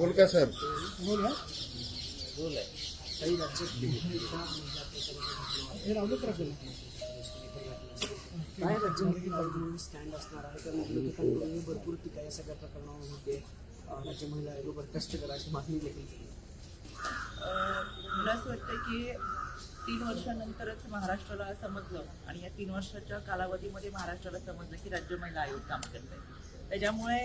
बोल क्या सर बोल हा. राज्यात हे प्रकरण. काय राज्यामध्ये बाजूने स्टँड असणार आहे मुख्य ठिकाणी भरपूर टीका या सगळ्या प्रकरणावर होते राज्य महिला आयोगावर कष्ट करा अशी मागणी देखील केली. मला असं वाटतं की तीन वर्षानंतरच महाराष्ट्राला समजलं आणि या तीन वर्षाच्या कालावधीमध्ये महाराष्ट्राला समजलं की राज्य महिला आयोग काम करत आहे त्याच्यामुळे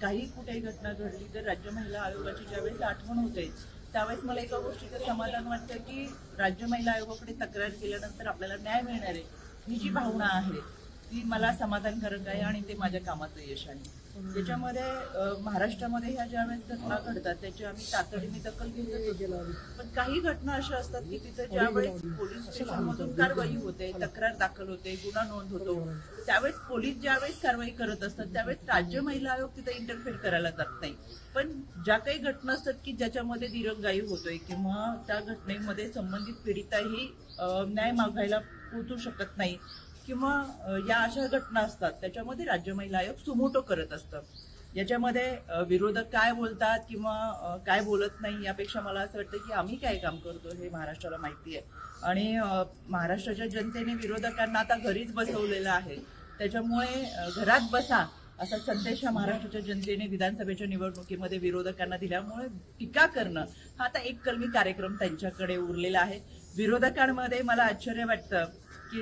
काही कुठेही घटना घडली तर राज्य महिला आयोगाची ज्यावेळेस आठवण होते त्यावेळेस मला एका गोष्टीचं समाधान वाटतं की राज्य महिला आयोगाकडे तक्रार केल्यानंतर आपल्याला न्याय मिळणार आहे. ही जी भावना आहे ती मला समाधानकारक आहे आणि ते माझ्या कामाचं यश आहे. त्याच्यामध्ये महाराष्ट्रामध्ये ह्या ज्या वेळेस घटना घडतात त्याची आम्ही तातडीने दखल घेऊन पण काही घटना अशा असतात की तिथे ज्या वेळेस पोलीस स्टेशनमधून कारवाई होते तक्रार दाखल होते गुन्हा नोंद होतो त्यावेळेस पोलीस ज्यावेळेस कारवाई करत असतात त्यावेळेस राज्य महिला आयोग तिथे इंटरफेअर करायला जात नाही. पण ज्या काही घटना असतात की ज्याच्यामध्ये दिरंगाई होतोय किंवा त्या घटनेमध्ये संबंधित पीडिताही न्याय मागायला पोहोचू शकत नाही किंवा या अशा घटना असतात त्याच्यामध्ये राज्य महिला आयोग सुमोटो करत असतं. याच्यामध्ये विरोधक काय बोलतात किंवा काय बोलत नाही यापेक्षा मला असं वाटतं की आम्ही काय काम करतो हे महाराष्ट्राला माहिती आहे. आणि महाराष्ट्राच्या जनतेने विरोधकांना आता घरीच बसवलेलं आहे. त्याच्यामुळे घरात बसा असा संदेश हा महाराष्ट्राच्या जनतेने विधानसभेच्या निवडणुकीमध्ये विरोधकांना दिल्यामुळे टीका करणं हा आता एक कलमी कार्यक्रम त्यांच्याकडे उरलेला आहे. विरोधकांमध्ये मला आश्चर्य वाटतं की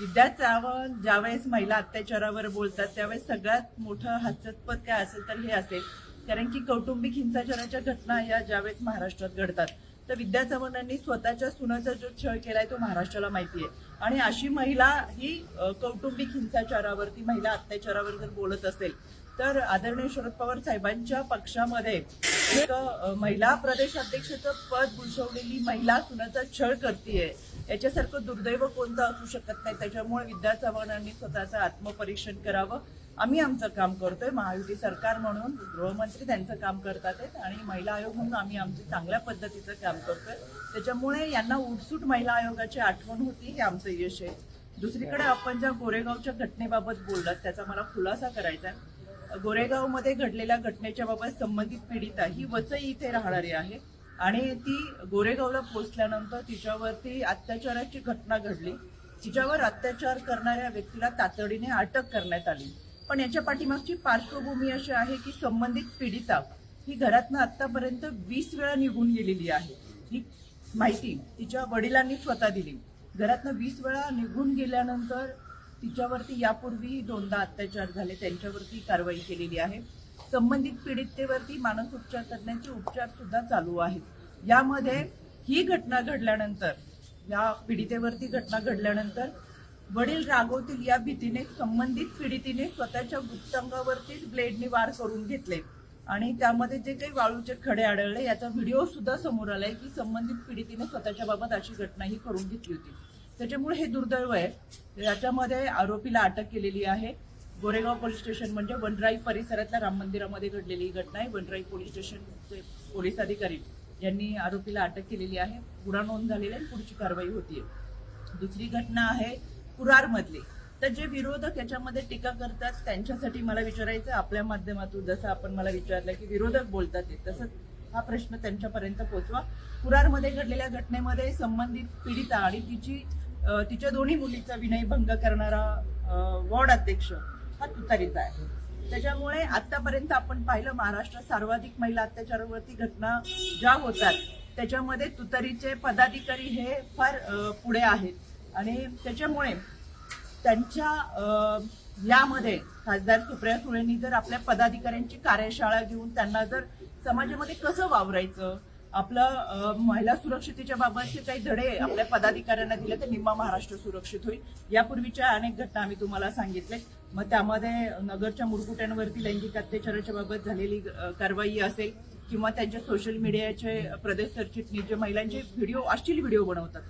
विद्यार्थ्यावर विद्या ज्यावेळेस महिला अत्याचारावर बोलतात त्यावेळेस सगळ्यात मोठं हास्यास्पद काय असेल तर हे असेल. कारण की कौटुंबिक हिंसाचाराच्या घटना या ज्यावेळेस महाराष्ट्रात घडतात. तर विद्या चव्हाणांनी स्वतःच्या सुनाचा जो छळ केलाय तो महाराष्ट्राला माहिती आहे. आणि अशी महिला ही कौटुंबिक हिंसाचारावरती महिला अत्याचारावर जर बोलत असेल तर आदरणीय शरद पवार साहेबांच्या पक्षामध्ये एक महिला प्रदेशाध्यक्षाचं पद भूषवलेली महिला सुनाचा छळ करतीये. याच्यासारखं दुर्दैव कोणतं असू शकत नाही. त्याच्यामुळे विद्या चव्हाणांनी स्वतःचं आत्मपरीक्षण करावं. आम्ही आमचं काम करतोय महायुती सरकार म्हणून गृहमंत्री त्यांचं काम करतात आहेत आणि महिला आयोग म्हणून आम्ही आमचं चांगल्या पद्धतीचं काम करतोय. त्याच्यामुळे यांना उठसूट महिला आयोगाची आठवण होती हे आमचं यश आहे. दुसरीकडे आपण ज्या गोरेगावच्या घटनेबाबत बोललात त्याचा मला खुलासा करायचा आहे. गोरेगावमध्ये घडलेल्या घटनेच्या बाबत संबंधित पीडिता ही वसई इथे राहणारी आहे आणि ती गोरेगावला पोहोचल्यानंतर तिच्यावरती अत्याचाराची घटना घडली. तिच्यावर अत्याचार करणाऱ्या व्यक्तीला तातडीने अटक करण्यात आली. पण याच्या पाठीमागची पार्श्वभूमी अशी आहे की संबंधित पीडिता ही घरातनं आतापर्यंत वीस वेळा निघून गेलेली आहे. ही माहिती तिच्या वडिलांनी स्वतः दिली. घरातनं वीस वेळा निघून गेल्यानंतर तिच्यावरती यापूर्वी दोनदा अत्याचार झाले. त्यांच्यावरती कारवाई केलेली आहे. संबंधित पीडितेवरती मानसोपचार तज्ज्ञांचे उपचार सुद्धा चालू आहेत. यामध्ये ही घटना घडल्यानंतर या पीडितेवरती घटना घडल्यानंतर वडील रागवतील या भीतीने संबंधित पीडितीने स्वतःच्या गुप्तांगावरतीच ब्लेडने वार करून घेतले. आणि त्यामध्ये जे काही वाळूचे खडे आढळले याचा व्हिडिओ सुद्धा समोर आलाय की संबंधित पीडितीने स्वतःच्या बाबत अशी घटना ही करून घेतली होती. त्याच्यामुळे हे दुर्दैव आहे. याच्यामध्ये आरोपीला अटक केलेली आहे. गोरेगाव पोलीस स्टेशन म्हणजे वनराई परिसरातल्या राम मंदिरामध्ये घडलेली ही घटना आहे. वनराई पोलीस स्टेशनचे पोलीस अधिकारी यांनी आरोपीला अटक केलेली आहे. गुन्हा नोंद झालेला आहे पुढची कारवाई होतीये. दुसरी घटना आहे कुरारमधले. तर जे विरोधक याच्यामध्ये टीका करतात त्यांच्यासाठी मला विचारायचं आपल्या माध्यमातून जसं आपण मला विचारलं की विरोधक बोलतात ते तसंच हा प्रश्न त्यांच्यापर्यंत पोहोचवा. कुरारमध्ये घडलेल्या घटनेमध्ये संबंधित पीडिता आणि तिची तिच्या दोन्ही मुलीचा विनयभंग करणारा वॉर्ड अध्यक्ष हा तुतारीचा आहे. त्याच्यामुळे आतापर्यंत आपण पाहिलं महाराष्ट्रात सर्वाधिक महिला अत्याचारावरती घटना ज्या होतात त्याच्यामध्ये तुतारीचे पदाधिकारी हे फार पुढे आहेत. आणि त्याच्यामुळे त्यांच्या यामध्ये खासदार सुप्रिया सुळेंनी जर आपल्या पदाधिकाऱ्यांची कार्यशाळा घेऊन त्यांना जर समाजामध्ये कसं वावरायचं आपलं महिला सुरक्षितेच्या बाबतचे काही धडे आपल्या पदाधिकाऱ्यांना दिले तर निम्मा महाराष्ट्र सुरक्षित होईल. यापूर्वीच्या अनेक घटना आम्ही तुम्हाला सांगितले. मग त्यामध्ये नगरच्या मुरकुट्यांवरती लैंगिक अत्याचाराच्या बाबत झालेली कारवाई असेल किंवा त्यांच्या सोशल मीडियाचे प्रदेश सरचिटणीस जे महिलांचे व्हिडिओ अश्लील व्हिडिओ बनवतात.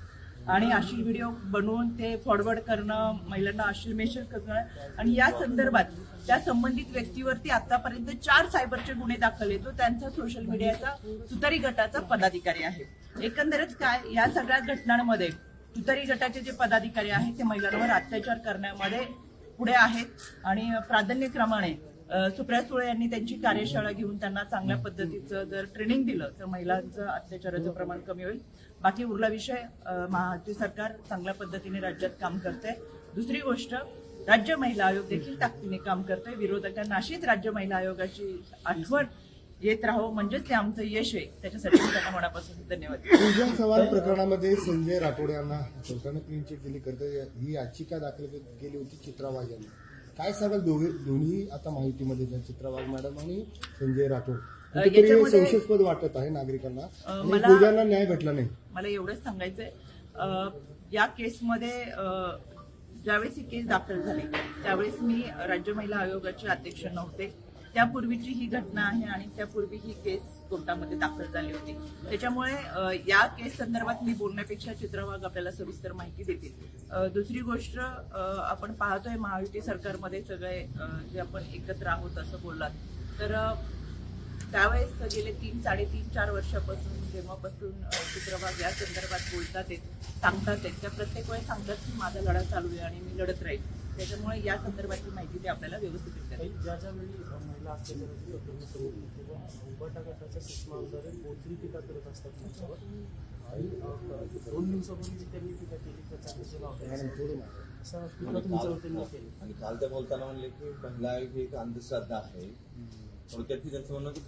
आणि अश्लील व्हिडिओ बनवून ते फॉरवर्ड करणं महिलांना अश्लील करणं. आणि या संदर्भात त्या संबंधित व्यक्तीवरती आतापर्यंत चार सायबरचे गुन्हे दाखल येतो त्यांचा सोशल मीडियाचा तुतारी गटाचा पदाधिकारी आहे. एकंदरीत काय या सगळ्या घटनांमध्ये तुतारी गटाचे जे पदाधिकारी आहेत ते महिलांवर अत्याचार करण्यामध्ये पुढे आहेत. आणि प्राधान्यक्रमाने सुप्रिया सुळे यांनी त्यांची कार्यशाळा घेऊन त्यांना चांगल्या पद्धतीचं जर ट्रेनिंग दिलं तर महिलांचं अत्याचाराचं प्रमाण कमी होईल. बाकी उरला विषय महाराष्ट्र सरकार चांगल्या पद्धतीने राज्यात काम करते दुसरी गोष्ट राज्य महिला आयोग देखील ताकदीने काम करते विरोधकांना अशीच राज्य महिला आयोगाची आठवण येत राहो म्हणजेच ते आमचं यश आहे. त्याच्यासाठी त्यांना मनापासून धन्यवाद पूजन सवाल प्रकरणामध्ये संजय राठोड यांना कोर्टानं क्लीन चिट दिली. करते ही याचिका दाखल केली होती चित्रा वाघ यांनी. काय सांगाल दोघे दोन्ही आता माहितीमध्ये चित्रा वाघ मॅडम आणि संजय राठोड? संशयास्पद वाटत आहे नागरिकांना. न्याय भेटला नाही. मला एवढंच सांगायचंय. या केसमध्ये ज्यावेळेस ही केस दाखल झाली त्यावेळेस मी राज्य महिला आयोगाचे अध्यक्ष नव्हते. त्यापूर्वीची ही घटना आहे आणि त्यापूर्वी ही केस कोर्टामध्ये दाखल झाली होती. त्याच्यामुळे या केस संदर्भात मी बोलण्यापेक्षा चित्रवाघ आपल्याला सविस्तर माहिती देतील. दुसरी गोष्ट आपण पाहतोय महायुती सरकारमध्ये सगळे जे आपण एकत्र आहोत असं बोललात. तर त्यावेळेस गेले तीन साडेतीन चार वर्षापासून जेव्हापासून अ, चित्रभाग या संदर्भात बोलतात आहेत सांगतात आहेत. त्या प्रत्येक वेळेस सांगतात की माझा लढा चालू आहे आणि मी लढत राहील. त्याच्यामुळे या संदर्भातली माहिती ते आपल्याला व्यवस्थित अ, दोन दिवसापूर्वी त्यांनी टीका केली आणि काल ते बोलताना म्हणले की महिला आयोग ही एक अंधश्रद्धा आहे. थोडक्यात की त्यांचं म्हणणं की